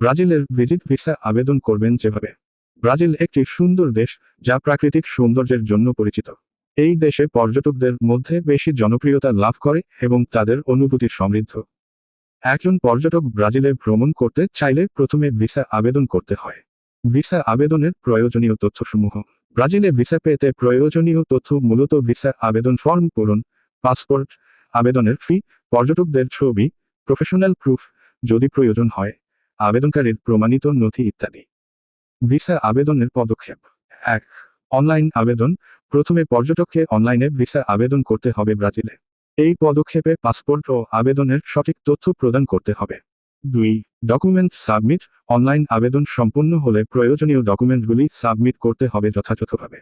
ব্রাজিলের visit visa আবেদন করবেন যেভাবে। ব্রাজিল একটি সুন্দর দেশ, যা প্রাকৃতিক সৌন্দর্যের জন্য পরিচিত। এই দেশে পর্যটকদের মধ্যে বেশি জনপ্রিয়তা লাভ করে এবং তাদের অনুভূতি সমৃদ্ধ। একজন পর্যটক ব্রাজিলে ভ্রমণ করতে চাইলে প্রথমে ভিসা আবেদন করতে হয়। ভিসা আবেদনের প্রয়োজনীয় তথ্যসমূহ। ব্রাজিলে ভিসা পেতে প্রয়োজনীয় তথ্য মূলত ভিসা আবেদন ফর্ম পূরণ, পাসপোর্ট, আবেদনের ফি, পর্যটকদের ছবি, প্রফেশনাল প্রুফ যদি প্রয়োজন হয়। আবেদনকারীর প্রমাণিত নথি ইত্যাদি। ভিসা আবেদনের পদক্ষেপ। এক, অনলাইন আবেদন। প্রথমে পর্যটককে অনলাইনে ভিসা আবেদন করতে হবে ব্রাজিলে। এই পদক্ষেপে পাসপোর্ট ও আবেদনের সঠিক তথ্য প্রদান করতে হবে। দুই, ডকুমেন্ট সাবমিট। অনলাইন আবেদন সম্পন্ন হলে প্রয়োজনীয় ডকুমেন্টগুলি সাবমিট করতে হবে যথাযথভাবে।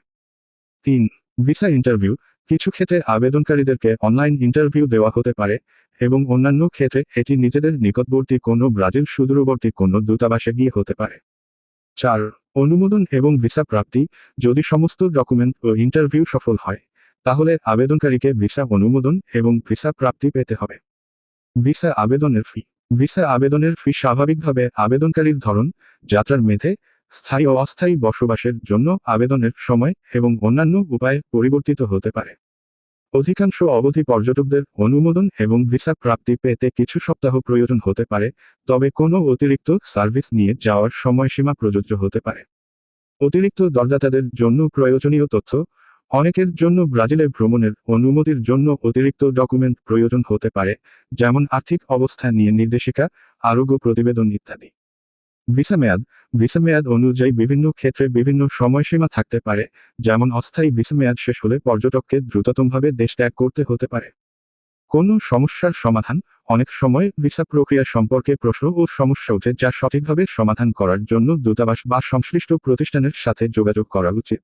তিন, ভিসা ইন্টারভিউ। কিছু ক্ষেত্রে আবেদনকারীদেরকে অনলাইন ইন্টারভিউ দেওয়া হতে পারে। এবং অন্যান্য ক্ষেত্রে এটি নিজেদের নিকটবর্তী কোনো ব্রাজিল সুদূরবর্তী কোনো দূতাবাসে গিয়ে হতে পারে। চার, অনুমোদন এবং ভিসা প্রাপ্তি। যদি সমস্ত ডকুমেন্ট ও ইন্টারভিউ সফল হয়, তাহলে আবেদনকারীকে ভিসা অনুমোদন এবং ভিসা প্রাপ্তি পেতে হবে। ভিসা আবেদনের ফি। ভিসা আবেদনের ফি স্বাভাবিকভাবে আবেদনকারীর ধরন, যাত্রার মেধে, স্থায়ী ও অস্থায়ী বসবাসের জন্য আবেদনের সময় এবং অন্যান্য উপায়ে পরিবর্তিত হতে পারে। অধিকাংশ অবধি পর্যটকদের অনুমোদন এবং ভিসা প্রাপ্তি পেতে কিছু সপ্তাহ প্রয়োজন হতে পারে, তবে কোনো অতিরিক্ত সার্ভিস নিয়ে যাওয়ার সময়সীমা প্রযোজ্য হতে পারে। অতিরিক্ত দরদাতাদের জন্য প্রয়োজনীয় তথ্য, অনেকের জন্য ব্রাজিলে ভ্রমণের অনুমতির জন্য অতিরিক্ত ডকুমেন্ট প্রয়োজন হতে পারে, যেমন আর্থিক অবস্থা নিয়ে নির্দেশিকা, আরোগ্য প্রতিবেদন ইত্যাদি। ভিসা মেয়াদ ভিসা মেয়াদ অনুযায়ী বিভিন্ন ক্ষেত্রে বিভিন্ন সময়সীমা থাকতে পারে, যেমন অস্থায়ী ভিসা মেয়াদ শেষ হলে পর্যটককে দ্রুততমভাবে দেশ ত্যাগ করতে হতে পারে। কোনো সমস্যার সমাধান, অনেক সময় ভিসা প্রক্রিয়া সম্পর্কে প্রশ্ন ও সমস্যা উঠে যা সঠিকভাবে সমাধান করার জন্য দূতাবাস বা সংশ্লিষ্ট প্রতিষ্ঠানের সাথে যোগাযোগ করা উচিত।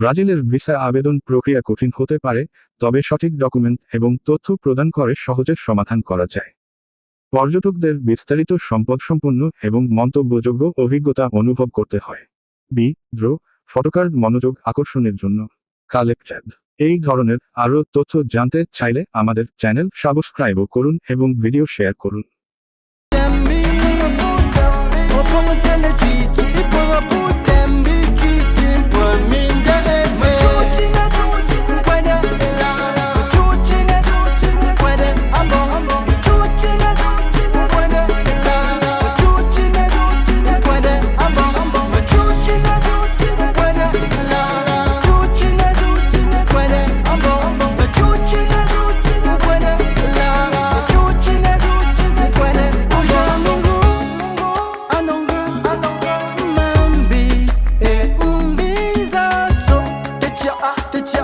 ব্রাজিলের ভিসা আবেদন প্রক্রিয়া কঠিন হতে পারে, তবে সঠিক ডকুমেন্ট এবং তথ্য প্রদান করে সহজে সমাধান করা যায়। পর্যটকদের বিস্তারিত সম্পদসম্পন্ন এবং মন্তব্যযোগ্য অভিজ্ঞতা অনুভব করতে হয়। বি দ্রো ফটোকার্ড মনোযোগ আকর্ষণের জন্য। কালেক্টেড এই ধরনের আরও তথ্য জানতে চাইলে আমাদের চ্যানেল সাবস্ক্রাইবও করুন এবং ভিডিও শেয়ার করুন।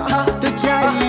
the carry